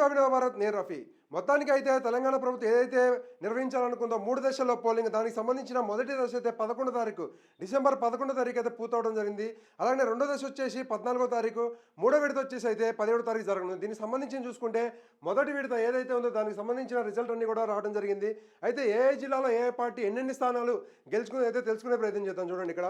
To అభినవ భారత్ నేను రఫీ. మొత్తానికి అయితే తెలంగాణ ప్రభుత్వం ఏదైతే నిర్వహించాలనుకుందో మూడు దశల్లో పోలింగ్ దానికి సంబంధించిన మొదటి దశ అయితే పదకొండో తారీఖు డిసెంబర్ పదకొండో తారీఖు అయితే పూర్తవడం జరిగింది. అలాగే రెండో దశ వచ్చేసి పద్నాలుగో తారీఖు మూడో విడత వచ్చేసి అయితే పదిహేడో తారీఖు జరగనుంది. దీనికి సంబంధించి చూసుకుంటే మొదటి విడత ఏదైతే ఉందో దానికి సంబంధించిన రిజల్ట్ అన్ని కూడా రావడం జరిగింది. అయితే ఏ జిల్లాలో ఏ ఏ పార్టీ ఎన్నెన్ని స్థానాలు గెలుచుకుని అయితే తెలుసుకునే ప్రయత్నం చేద్దాం. చూడండి ఇక్కడ.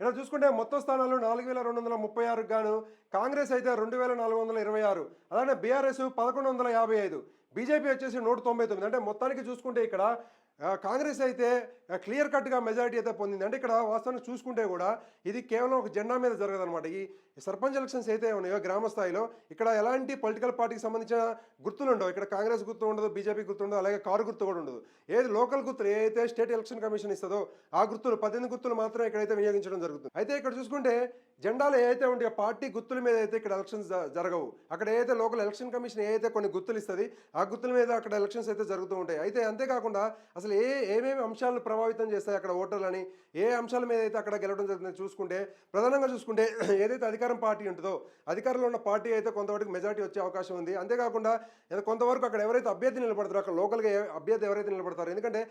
ఇలా చూసుకుంటే మొత్తం స్థానాలు నాలుగు వేల రెండు వందల ముప్పై ఆరు గాను కాంగ్రెస్ అయితే రెండు వేల నాలుగు వందల ఇరవై ఆరు. అలానే బీఆర్ఎస్ పదకొండు వందల యాభై ఐదు. బీజేపీ వచ్చేసి నూట తొంభై తొమ్మిది. అంటే మొత్తానికి చూసుకుంటే ఇక్కడ కాంగ్రెస్ అయితే క్లియర్ కట్గా మెజారిటీ అయితే పొందింది. అంటే ఇక్కడ వాస్తవానికి చూసుకుంటే కూడా ఇది కేవలం ఒక జెండా మీద జరగదనమాట ఈ సర్పంచ్ ఎలక్షన్స్ అయితే ఉన్నాయో గ్రామ స్థాయిలో ఇక్కడ ఎలాంటి పొలిటికల్ పార్టీకి సంబంధించిన గుర్తులు ఉండవు. ఇక్కడ కాంగ్రెస్ గుర్తు ఉండదు బీజేపీ గుర్తు ఉండదు అలాగే కారు గుర్తు కూడా ఉండదు. ఏది లోకల్ గుర్తులు ఏదైతే స్టేట్ ఎలక్షన్ కమిషన్ ఇస్తుందో ఆ గుర్తులు పద్దెనిమిది గుర్తులు మాత్రమే ఇక్కడైతే వినియోగించడం జరుగుతుంది. అయితే ఇక్కడ చూసుకుంటే జెండాలు ఏదైతే ఉంటాయో పార్టీ గుర్తుల మీద అయితే ఇక్కడ ఎలక్షన్స్ జరగవు. అక్కడ ఏదైతే లోకల్ ఎలక్షన్ కమిషన్ ఏదైతే కొన్ని గుర్తులు ఇస్తుంది ఆ గుర్తుల మీద అక్కడ ఎలక్షన్స్ అయితే జరుగుతూ ఉంటాయి. అయితే అంతేకాకుండా అసలు ఏ ఏమేమి అంశాలను ప్రభావితం చేస్తాయి అక్కడ ఓటర్లని ఏ అంశాల మీద అయితే అక్కడ గెలవడం జరుగుతుంది చూసుకుంటే ప్రధానంగా చూసుకుంటే ఏదైతే అధికార పార్టీ ఉంటుందో అధికారంలో ఉన్న పార్టీ అయితే కొంతవరకు మెజార్టీ వచ్చే అవకాశం ఉంది. అంతేకాకుండా కొంతవరకు అక్కడ ఎవరైతే అభ్యర్థి నిలబడతారో అక్కడ లోకల్గా అభ్యర్థి ఎవరైతే నిలబడతారో ఎందుకంటే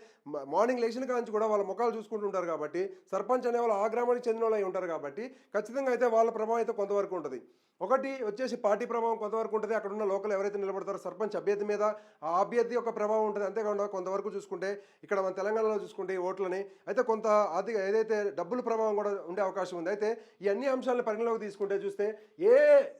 మార్నింగ్ లేచిన కాంచి కూడా వాళ్ళ ముఖాలు చూసుకుంటూ ఉంటారు కాబట్టి సర్పంచ్ అనే వాళ్ళు ఆ గ్రామానికి చెందిన వాళ్ళు ఉంటారు కాబట్టి ఖచ్చితంగా అయితే వాళ్ళ ప్రభావం అయితే కొంతవరకు ఉంటుంది. ఒకటి వచ్చేసి పార్టీ ప్రభావం కొంతవరకు ఉంటుంది. అక్కడ ఉన్న లోకల్ ఎవరైతే నిలబడతారో సర్పంచ్ అభ్యర్థి మీద ఆ అభ్యర్థి యొక్క ప్రభావం ఉంటుంది. అంతేకాకుండా కొంతవరకు చూసుకుంటే ఇక్కడ మన తెలంగాణలో చూసుకుంటే ఈ ఓట్లని అయితే కొంత ఆర్థిక ఏదైతే డబ్బుల ప్రభావం కూడా ఉండే అవకాశం ఉంది. అయితే ఈ అన్ని అంశాలను పరిగణలోకి తీసుకుంటే చూస్తే ఏ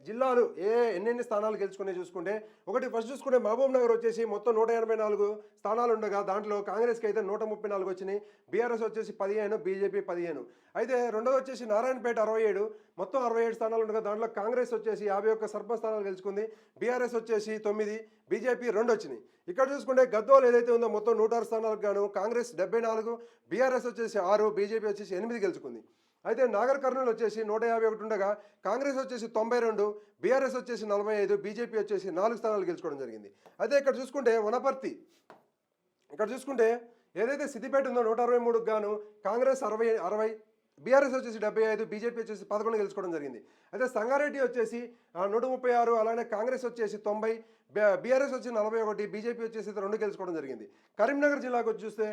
జిల్లాలు ఏ ఎన్నెన్ని స్థానాలు గెలుచుకునే చూసుకుంటే ఒకటి ఫస్ట్ చూసుకుంటే మహబూబ్ నగర్ వచ్చేసి మొత్తం నూట ఎనభై నాలుగు స్థానాలు ఉండగా దాంట్లో కాంగ్రెస్కి అయితే నూట ముప్పై నాలుగు వచ్చినాయి బీఆర్ఎస్ వచ్చేసి పదిహేను బీజేపీ పదిహేను. అయితే రెండోది వచ్చేసి నారాయణపేట అరవై ఏడు మొత్తం అరవై ఏడు స్థానాలు ఉండగా దాంట్లో కాంగ్రెస్ వచ్చేసి యాభై ఒక్క సర్పంచ్ స్థానాలు గెలుచుకుంది బీఆర్ఎస్ వచ్చేసి తొమ్మిది బీజేపీ రెండు వచ్చినాయి. ఇక్కడ చూసుకుంటే గద్దోలు ఏదైతే ఉందో మొత్తం నూట ఆరు స్థానాలకు గాను కాంగ్రెస్ డెబ్బై నాలుగు బీఆర్ఎస్ వచ్చేసి ఆరు బీజేపీ వచ్చేసి ఎనిమిది గెలుచుకుంది. అయితే నాగర్ కర్నూలు వచ్చేసి నూట యాభై ఒకటి ఉండగా కాంగ్రెస్ వచ్చేసి తొంభై రెండు బీఆర్ఎస్ వచ్చేసి నలభై ఐదు బీజేపీ వచ్చేసి నాలుగు స్థానాలు గెలుచుకోవడం జరిగింది. అయితే ఇక్కడ చూసుకుంటే వనపర్తి ఇక్కడ చూసుకుంటే ఏదైతే సిద్దిపేట ఉందో నూట అరవై మూడుకు గాను కాంగ్రెస్ అరవై అరవై బీఆర్ఎస్ వచ్చేసి డెబ్బై ఐదు బీజేపీ వచ్చేసి పదకొండు గెలుచుకోవడం జరిగింది. అయితే సంగారెడ్డి వచ్చేసి నూట ముప్పై ఆరు అలానే కాంగ్రెస్ వచ్చేసి తొంభై బీఆర్ఎస్ వచ్చి నలభై ఒకటి బీజేపీ వచ్చేసి రెండు గెలుచుకోవడం జరిగింది. కరీంనగర్ జిల్లాకు వచ్చి చూస్తే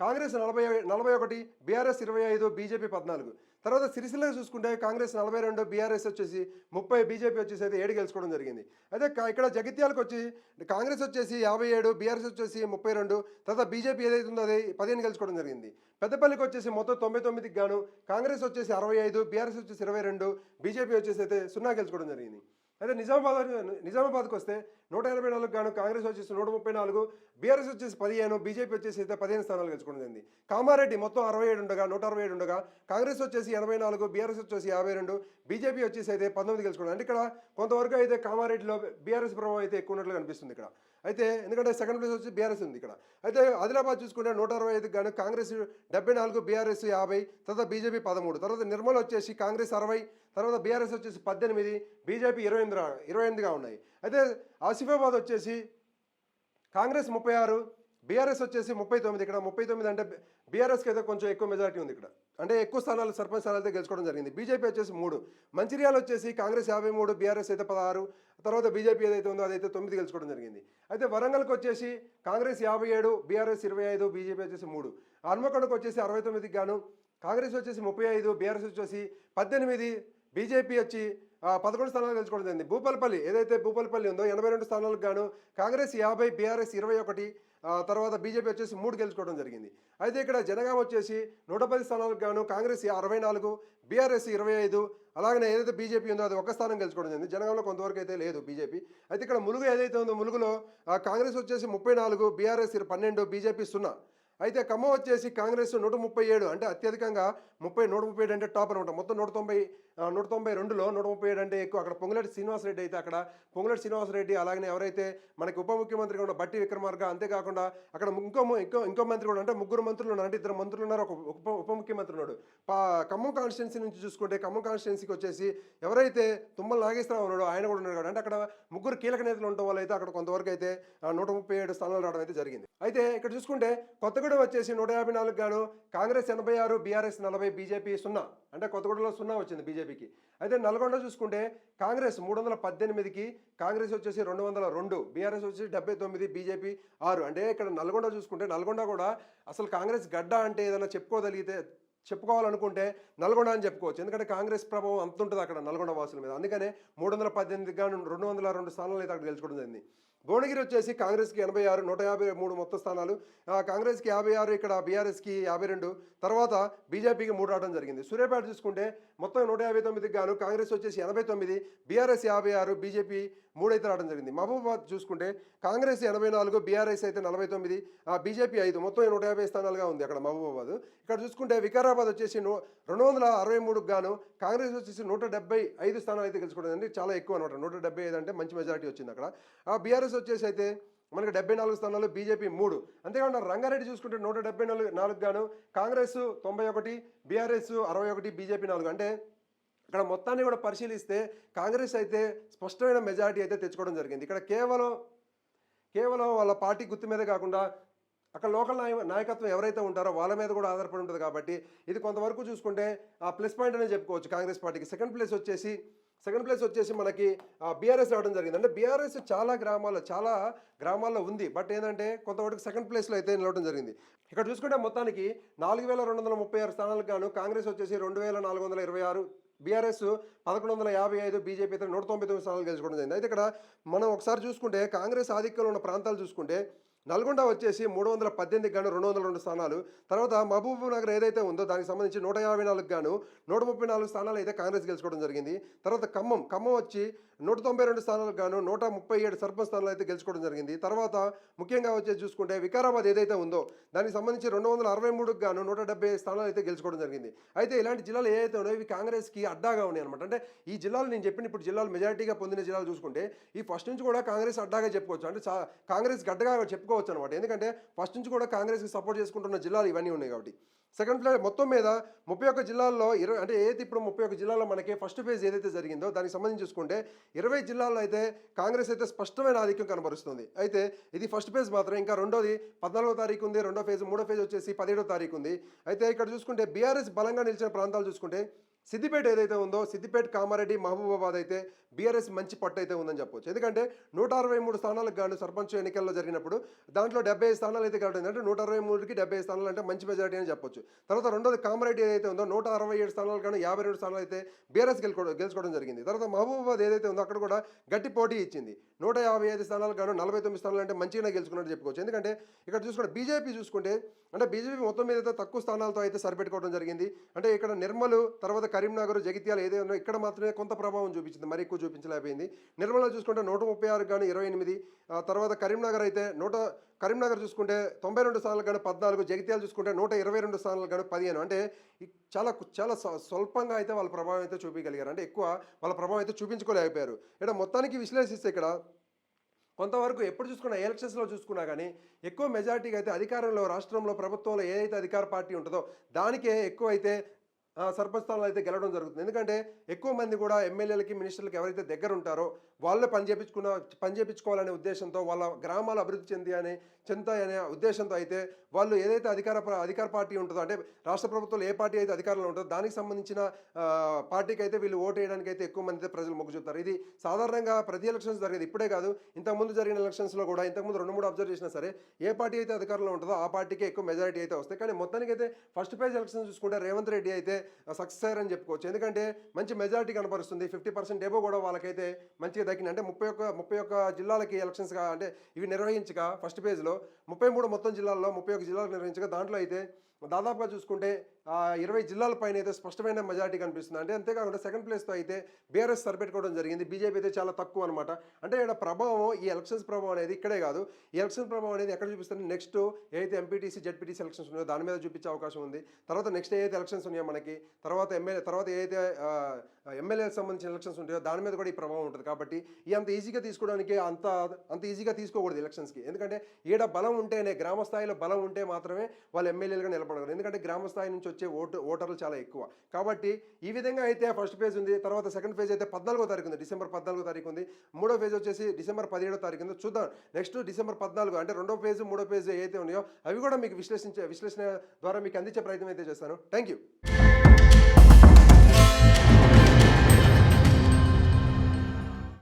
కాంగ్రెస్ నలభై నలభై ఒకటి బీఆర్ఎస్ ఇరవై ఐదు బీజేపీ పద్నాలుగు. తర్వాత సిరిసిల్ల చూసుకుంటే కాంగ్రెస్ నలభై రెండు బీఆర్ఎస్ వచ్చేసి ముప్పై బీజేపీ వచ్చేసి అయితే ఏడు గెలుచుకోవడం జరిగింది. అయితే కా- ఇక్కడ జగిత్యాలకు వచ్చి కాంగ్రెస్ వచ్చేసి యాభై ఏడు బీఆర్ఎస్ వచ్చేసి ముప్పై రెండు తర్వాత బీజేపీ ఏదైతే ఉందో అది పదిహేను గెలుచుకోవడం జరిగింది. పెద్దపల్లికి వచ్చేసి మొత్తం తొంభై తొమ్మిదికి గాను కాంగ్రెస్ వచ్చేసి అరవై ఐదు బీఆర్ఎస్ వచ్చేసి ఇరవై రెండు బీజేపీ వచ్చేసి అయితే సున్నా గెలుచుకోవడం జరిగింది. అయితే నిజామాబాద్ నిజామాబాద్కి వస్తే నూట ఎనభై నాలుగు గాను కాంగ్రెస్ వచ్చేసి నూట ముప్పై నాలుగు బీఆర్ఎస్ వచ్చేసి పదిహేను బీజేపీ వచ్చేసి అయితే పదిహేను స్థానాలు గెలుచుకోవడం జరిగింది. కామారెడ్డి మొత్తం అరవై ఏడు ఉండగా నూట అరవై ఏడు ఉండగా కాంగ్రెస్ వచ్చేసి ఎనభై నాలుగు బీఆర్ఎస్ వచ్చేసి యాభై రెండు బీజేపీ వచ్చేసి అయితే పంతొమ్మిది గెలుచుకోవడం. అంటే ఇక్కడ కొంతవరకు అయితే కామారెడ్డిలో బీఆర్ఎస్ ప్రభావం అయితే ఎక్కువ ఉన్నట్లు కనిపిస్తుంది ఇక్కడ. అయితే ఎందుకంటే సెకండ్ ప్లేస్ వచ్చి బీఆర్ఎస్ ఉంది ఇక్కడ. అయితే ఆదిలాబాద్ చూసుకుంటే నూట అరవై ఐదు గాను కాంగ్రెస్ డెబ్బై నాలుగు బీఆర్ఎస్ యాభై తర్వాత బీజేపీ పదమూడు తర్వాత నిర్మల్ వచ్చేసి కాంగ్రెస్ అరవై తర్వాత బీఆర్ఎస్ వచ్చేసి పద్దెనిమిది బీజేపీ ఇరవై ఎనిమిది ఇరవై ఎనిమిదిగా ఉన్నాయి. అయితే ఆసిఫాబాద్ వచ్చేసి కాంగ్రెస్ ముప్పై ఆరు బీఆర్ఎస్ వచ్చేసి ముప్పై తొమ్మిది ఇక్కడ ముప్పై తొమ్మిది అంటే బీఆర్ఎస్కి అయితే కొంచెం ఎక్కువ మెజారిటీ ఉంది ఇక్కడ. అంటే ఎక్కువ స్థానాలు సర్పంచ్ స్థానాలు అయితే గెలుచుకోవడం జరిగింది. బీజేపీ వచ్చేసి మూడు. మంచిర్యాల వచ్చేసి కాంగ్రెస్ యాభై మూడు బీఆర్ఎస్ అయితే పదహారు. తర్వాత బీజేపీ ఏదైతే ఉందో అదైతే తొమ్మిది గెలుచుకోవడం జరిగింది. అయితే వరంగల్కి వచ్చేసి కాంగ్రెస్ యాభై ఏడు బీఆర్ఎస్ ఇరవై ఐదు బీజేపీ వచ్చేసి మూడు. హన్మకొండకు వచ్చేసి అరవై తొమ్మిదికి గాను కాంగ్రెస్ వచ్చేసి ముప్పై ఐదు బీఆర్ఎస్ వచ్చేసి పద్దెనిమిది బీజేపీ వచ్చి పదకొండు స్థానాలు గెలుచుకోవడం జరిగింది. భూపాలపల్లి ఏదైతే భూపాలపల్లి ఉందో ఎనభై రెండు స్థానాలకు గాను కాంగ్రెస్ యాభై బీఆర్ఎస్ ఇరవై ఒకటి తర్వాత బీజేపీ వచ్చేసి మూడు గెలుచుకోవడం జరిగింది. అయితే ఇక్కడ జనగామ వచ్చేసి నూట పది స్థానాలకు గాను కాంగ్రెస్ అరవై నాలుగు బీఆర్ఎస్ ఇరవై ఐదు అలాగనే ఏదైతే బీజేపీ ఉందో అది ఒక స్థానం గెలుచుకోవడం జరిగింది. జనగామలో కొంతవరకు అయితే లేదు బీజేపీ. అయితే ఇక్కడ ములుగు ఏదైతే ఉందో ములుగులో కాంగ్రెస్ వచ్చేసి ముప్పై నాలుగు బీఆర్ఎస్ పన్నెండు బీజేపీ సున్నా. అయితే ఖమ్మం వచ్చేసి కాంగ్రెస్ నూట ముప్పై ఏడు అంటే అత్యధికంగా ముప్పై నూట ముప్పై ఏడు అంటే టాప్ అనమాట మొత్తం నూట తొంభై నూట తొంభై రెండులో నూట ముప్పై ఏడు అంటే ఎక్కువ అక్కడ పొంగులేటి శ్రీనివాసరెడ్డి అయితే అక్కడ పొంగులేటి శ్రీనివాసరెడ్డి అలాగనే ఎవరైతే మనకి ఉప ముఖ్యమంత్రిగా ఉన్న బట్టి విక్రమార్క అంతేకాకుండా అక్కడ ఇంకో ఇంకో ఇంకో మంత్రి కూడా అంటే ముగ్గురు మంత్రులు ఉన్నారు. అంటే ఇద్దరు మంత్రులు ఉన్నారు. ఒక ఉప ఉప ముఖ్యమంత్రి ఉన్నాడు. ఖమ్మం కాన్స్టిట్యున్సీ నుంచి చూసుకుంటే ఖమ్మం కాన్స్టిట్యున్సీకి వచ్చేసి ఎవరైతే తుమ్మల నాగేశ్వరరావు ఉన్నాడో ఆయన కూడా ఉన్నాడు అంటే అక్కడ ముగ్గురు కీలక నేతలు ఉండటం వల్ల అయితే అక్కడ కొంతవరకు అయితే నూట ముప్పై ఏడు స్థానాలు రావడం అయితే జరిగింది. అయితే ఇక్కడ చూసుకుంటే కొత్తగూడెం వచ్చేసి నూట యాభై నాలుగు గాను కాంగ్రెస్ ఎనభై ఆరు బీఆర్ఎస్ నలభై బీజేపీ సున్నా. అంటే కొత్తగూడెంలో సున్నా వచ్చింది బీజేపీకి. అయితే నల్గొండ చూసుకుంటే కాంగ్రెస్ మూడు వందల పద్దెనిమిదికి కాంగ్రెస్ వచ్చేసి రెండు వందల రెండు బీఆర్ఎస్ వచ్చేసి డెబ్బై తొమ్మిది బీజేపీ ఆరు. అంటే ఇక్కడ నల్గొండ చూసుకుంటే నల్గొండ కూడా అసలు కాంగ్రెస్ గడ్డ అంటే ఏదైనా చెప్పుకోగలిగితే చెప్పుకోవాలనుకుంటే నల్గొండ అని చెప్పుకోవచ్చు. ఎందుకంటే కాంగ్రెస్ ప్రభావం అంత ఉంటుంది అక్కడ నల్గొండ వాసుల మీద. అందుకనే మూడు వందల పద్దెనిమిది కానీ రెండు వందల రెండు స్థానాలు అయితే అక్కడ గెలుచుకోవడం జరిగింది. భువనగిరి వచ్చేసి కాంగ్రెస్కి ఎనభై ఆరు నూట యాభై మూడు మొత్తం స్థానాలు. ఆ, కాంగ్రెస్కి యాభై ఆరు ఇక్కడ బీఆర్ఎస్కి యాభై రెండు తర్వాత బీజేపీకి మూడు రావడం జరిగింది. సూర్యాపేట చూసుకుంటే మొత్తం నూట యాభై తొమ్మిదికి గాను కాంగ్రెస్ వచ్చేసి ఎనభై తొమ్మిది బీఆర్ఎస్ యాభై ఆరు బీజేపీ మూడైతే రావడం జరిగింది. మహబూబాబాద్ చూసుకుంటే కాంగ్రెస్ ఎనభై నాలుగు బీఆర్ఎస్ అయితే నలభై తొమ్మిది బీజేపీ ఐదు మొత్తం నూట యాభై స్థానాలుగా ఉంది అక్కడ మహబూబాబాద్. ఇక్కడ చూసుకుంటే వికారాబాద్ వచ్చేసి రెండు వందల అరవై మూడుకు గాను కాంగ్రెస్ వచ్చేసి నూట డెబ్బై ఐదు స్థానాలు అయితే గెలుచుకోవడం చాలా ఎక్కువ అనమాట. నూట డెబ్బై ఐదు అంటే మంచి మెజారిటీ వచ్చింది అక్కడ. ఆ వచ్చేసి అయితే మనకి డెబ్బై నాలుగు స్థానాలు బీజేపీ మూడు. అంతేకాకుండా రంగారెడ్డి చూసుకుంటే నూట డెబ్బై నాలుగు నాలుగు గాను కాంగ్రెస్ తొంభై ఒకటి బీఆర్ఎస్ అరవై ఒకటి బీజేపీ నాలుగు. అంటే ఇక్కడ మొత్తాన్ని కూడా పరిశీలిస్తే కాంగ్రెస్ అయితే స్పష్టమైన మెజారిటీ అయితే తెచ్చుకోవడం జరిగింది. ఇక్కడ కేవలం కేవలం వాళ్ళ పార్టీ గుర్తు మీద కాకుండా అక్కడ లోకల్ నాయ నాయకత్వం ఎవరైతే ఉంటారో వాళ్ళ మీద కూడా ఆధారపడి ఉంటుంది కాబట్టి ఇది కొంతవరకు చూసుకుంటే ఆ ప్లస్ పాయింట్ అనే చెప్పుకోవచ్చు కాంగ్రెస్ పార్టీకి. సెకండ్ ప్లేస్ వచ్చేసి సెకండ్ ప్లేస్ వచ్చేసి మనకి బీఆర్ఎస్ రావడం జరిగింది. అంటే బీఆర్ఎస్ చాలా గ్రామాల్లో చాలా గ్రామాల్లో ఉంది. బట్ ఏంటంటే కొంతవరకు సెకండ్ ప్లేస్లో అయితే నిలవడం జరిగింది. ఇక్కడ చూసుకుంటే మొత్తానికి నాలుగు వేల రెండు వందల ముప్పై ఆరు స్థానాలకు గాను కాంగ్రెస్ వచ్చేసి రెండు వేల నాలుగు వందల ఇరవై ఆరు బీఆర్ఎస్ పదకొండు వందల యాభై ఐదు బీజేపీ అయితే నూట తొంభై తొమ్మిది స్థానాలు గెలుచుకోవడం జరిగింది. అయితే ఇక్కడ మనం ఒకసారి చూసుకుంటే కాంగ్రెస్ ఆధిక్యంలో ఉన్న ప్రాంతాలు చూసుకుంటే నల్గొండ వచ్చేసి మూడు వందల పద్దెనిమిది గాను రెండు వందల రెండు స్థానాలు. తర్వాత మహబూబ్ నగర్ ఏదైతే ఉందో దానికి సంబంధించి నూట యాభై నాలుగు గాను నూట ముప్పై నాలుగు స్థానాలు అయితే కాంగ్రెస్ గెలుచుకోవడం జరిగింది. తర్వాత ఖమ్మం ఖమ్మం వచ్చి నూట తొంభై రెండు స్థానాలకు గాను నూట ముప్పై ఏడు సర్పంచ్ స్థానాలు అయితే గెలుచుకోవడం జరిగింది. తర్వాత ముఖ్యంగా వచ్చేసి చూసుకుంటే వికారాబాద్ ఏదైతే ఉందో దానికి సంబంధించి రెండు వందల అరవై మూడుకు గాను నూట డెబ్బై స్థానాలు అయితే గెలుచుకోవడం జరిగింది. అయితే ఇలాంటి జిల్లాలు ఏవైతే ఉన్నాయో ఇవి కాంగ్రెస్కి అడ్డాగా ఉన్నాయి అనమాట అంటే ఈ జిల్లాలు నేను చెప్పిన ఇప్పుడు జిల్లాలు మెజారిటీగా పొందిన జిల్లాలు చూసుకుంటే ఈ ఫస్ట్ నుంచి కూడా కాంగ్రెస్ అడ్డాగా చెప్పుకోవచ్చు. అంటే కాంగ్రెస్ గడ్డగా చెప్పుకోవచ్చు అనమాట ఎందుకంటే ఫస్ట్ నుంచి కూడా కాంగ్రెస్కి సపోర్ట్ చేసుకుంటున్న జిల్లాలు ఇవన్నీ ఉన్నాయి కాబట్టి. సెకండ్ ప్లేస్ మొత్తం మీద ముప్పై ఒక్క జిల్లాల్లో ఇరవై అంటే ఏదైతే ఇప్పుడు ముప్పై ఒక్క జిల్లాల్లో మనకి ఫస్ట్ ఫేజ్ ఏదైతే జరిగిందో దానికి సంబంధించి చూసుకుంటే ఇరవై జిల్లాల్లో అయితే కాంగ్రెస్ అయితే స్పష్టమైన ఆధిక్యం కనబరుస్తుంది. అయితే ఇది ఫస్ట్ ఫేజ్ మాత్రం ఇంకా రెండోది పద్నాలుగో తారీఖు ఉంది రెండో ఫేజ్ మూడో ఫేజ్ వచ్చేసి పదిహేడో తారీఖు ఉంది. అయితే ఇక్కడ చూసుకుంటే బీఆర్ఎస్ బలంగా నిలిచిన ప్రాంతాలు చూసుకుంటే సిద్దిపేట ఏదైతే ఉందో సిద్దిపేట కామారెడ్డి మహబూబాబాద్ అయితే బీఆర్ఎస్ మంచి పట్టు అయితే ఉందని చెప్పొచ్చు. ఎందుకంటే నూట అరవై మూడు స్థానాలకు గాను సర్పంచ్ ఎన్నికల్లో జరిగినప్పుడు దాంట్లో డెబ్బై ఐదు స్థానాలు అయితే కాబట్టి అంటే నూట అరవై మూడుకి డెబ్బై ఐదు స్థానాలు అంటే మంచి మెజారిటీ అని చెప్పొచ్చు. తర్వాత రెండోది కామారెడ్డి ఏదైతే ఉందో నూట అరవై ఏడు స్థానాలు కానీ యాభై రెండు స్థానాలు అయితే బీఆర్ఎస్ గెలుకోవడం గెలుచుకోవడం జరిగింది. తర్వాత మహబూబాబాద్ ఏదైతే ఉందో అక్కడ కూడా గట్టి పోటీ ఇచ్చింది. నూట యాభై ఐదు స్థానాలు గాను నలభై తొమ్మిది స్థానాలు అంటే మంచిగా గెలుచుకున్నట్టు చెప్పుకోవచ్చు. ఎందుకంటే ఇక్కడ చూసుకుంటే బీజేపీ చూసుకుంటే అంటే బీజేపీ మొత్తం మీద అయితే తక్కువ స్థానాలతో అయితే సరిపెట్టుకోవడం జరిగింది. అంటే ఇక్కడ నిర్మల్ తర్వాత కరీంనగర్ జగిత్యాల ఏదైనా ఇక్కడ మాత్రమే కొంత ప్రభావం చూపించింది మరి ఎక్కువ చూపించలేకపోయింది. నిర్మల చూసుకుంటే నూట ముప్పై ఆరు కానీ ఇరవై ఎనిమిది ఆ తర్వాత కరీంనగర్ అయితే నూట కరీంనగర్ చూసుకుంటే తొంభై రెండు స్థానాలు కానీ పద్నాలుగు జగిత్యాలు చూసుకుంటే నూట ఇరవై రెండు స్థానాలు కానీ పదిహేను. అంటే చాలా చాలా స్వల్పంగా అయితే వాళ్ళ ప్రభావం అయితే చూపించగలిగారు. అంటే ఎక్కువ వాళ్ళ ప్రభావం అయితే చూపించుకోలేకపోయారు. ఇక్కడ మొత్తానికి విశ్లేషిస్తే ఇక్కడ కొంతవరకు ఎప్పుడు చూసుకున్నా ఎలక్షన్స్లో చూసుకున్నా కానీ ఎక్కువ మెజారిటీగా అయితే అధికారంలో రాష్ట్రంలో ప్రభుత్వంలో ఏదైతే అధికార పార్టీ ఉంటుందో దానికే ఎక్కువ అయితే సర్పంచ్ స్థానాలు అయితే గెలవడం జరుగుతుంది. ఎందుకంటే ఎక్కువ మంది కూడా ఎమ్మెల్యేలకి మినిస్టర్లకి ఎవరైతే దగ్గర ఉంటారో వాళ్ళే పని చేపించుకున్న పని చేపించుకోవాలనే ఉద్దేశంతో వాళ్ళ గ్రామాలు అభివృద్ధి చెంది అనే చెందుతాయనే ఉద్దేశంతో అయితే వాళ్ళు ఏదైతే అధికార ప్ర- అధికార పార్టీ ఉంటుందో అంటే రాష్ట్ర ప్రభుత్వంలో ఏ పార్టీ అయితే అధికారంలో ఉంటుందో దానికి సంబంధించిన పార్టీకి అయితే వీళ్ళు ఓటు వేయడానికి అయితే ఎక్కువ మంది అయితే ప్రజలు మొగ్గు చూపుతారు. ఇది సాధారణంగా ప్రతి ఎలక్షన్స్ జరిగేది ఇప్పుడే కాదు. ఇంతకుముందు జరిగిన ఎలక్షన్స్లో కూడా ఇంతకుముందు రెండు మూడు అబ్జర్వ్ చేసినా సరే ఏ పార్టీ అయితే అధికారంలో ఉంటుందో ఆ పార్టీకి ఎక్కువ మెజారిటీ అయితే వస్తాయి. కానీ మొత్తానికి అయితే ఫస్ట్ పేజ్ ఎలక్షన్స్ చూసుకుంటే రేవంత్ రెడ్డి అయితే సక్సెస్ అయ్యారని చెప్పుకోవచ్చు. ఎందుకంటే మంచి మెజారిటీ కనపరుస్తుంది. ఫిఫ్టీ పర్సెంట్ ఎబో కూడా వాళ్ళకైతే మంచిగా దక్కింది. అంటే ముప్పై ఒక్క ముప్పై ఒక్క జిల్లాలకి ఎలక్షన్స్గా అంటే ఇవి నిర్వహించక ఫస్ట్ పేజ్లో ముప్పై మూడు మొత్తం జిల్లాల్లో ముప్పై ఒక్క జిల్లాలకు నిర్వహించగా దాంట్లో అయితే దాదాపుగా చూసుకుంటే ఇరవై జిల్లాల పైన అయితే స్పష్టమైన మెజారిటీ కనిపిస్తుంది. అంటే అంతేకాకుండా సెకండ్ ప్లేస్తో అయితే బీఆర్ఎస్ సరిపెట్టుకోవడం జరిగింది. బీజేపీ అయితే చాలా తక్కువ అనమాట అంటే ఇక్కడ ప్రభావం ఈ ఎలక్షన్స్ ప్రభావం అనేది ఇక్కడే కాదు. ఈ ఎలక్షన్ ప్రభావం అనేది ఎక్కడ చూపిస్తుంది? నెక్స్ట్ ఏదైతే ఎంపీటీసీ జెడ్పీటీసీ ఎలక్షన్స్ ఉన్నాయో దాని మీద చూపించే అవకాశం ఉంది. తర్వాత నెక్స్ట్ ఏదైతే ఎలక్షన్స్ ఉన్నాయో మనకి తర్వాత ఎమ్మెల్యే తర్వాత ఏదైతే ఎమ్మెల్యేలకు సంబంధించిన ఎలక్షన్స్ ఉంటాయో దాని మీద కూడా ఈ ప్రభావం ఉంటుంది. కాబట్టి ఈ అంత ఈజీగా తీసుకోవడానికి అంత అంత ఈజీగా తీసుకోకూడదు ఎలక్షన్స్కి ఎందుకంటే ఈడ బలం ఉంటేనే గ్రామ స్థాయిలో బలం ఉంటే మాత్రమే వాళ్ళు ఎమ్మెల్యేలుగా నిలబడగలరు. ఎందుకంటే గ్రామ స్థాయి నుంచి వచ్చే ఓటు ఓటర్లు చాలా ఎక్కువ. కాబట్టి ఈ విధంగా అయితే ఫస్ట్ ఫేజ్ ఉంది తర్వాత సెకండ్ ఫేజ్ అయితే పద్నాలుగో తారీఖు ఉంది. డిసెంబర్ పద్నాలుగో తారీఖు ఉంది. మూడో ఫేజ్ వచ్చేసి డిసెంబర్ పదిహేడో తారీఖు ఉంది. చూద్దాం. నెక్స్ట్ డిసెంబర్ పద్నాలుగు అంటే రెండో ఫేజ్ మూడో ఫేజ్ ఏదైతే ఉన్నాయో అవి కూడా మీకు విశ్లేషించే విశ్లేషణ ద్వారా మీకు అందించే ప్రయత్నం అయితే చేస్తాను. Thank you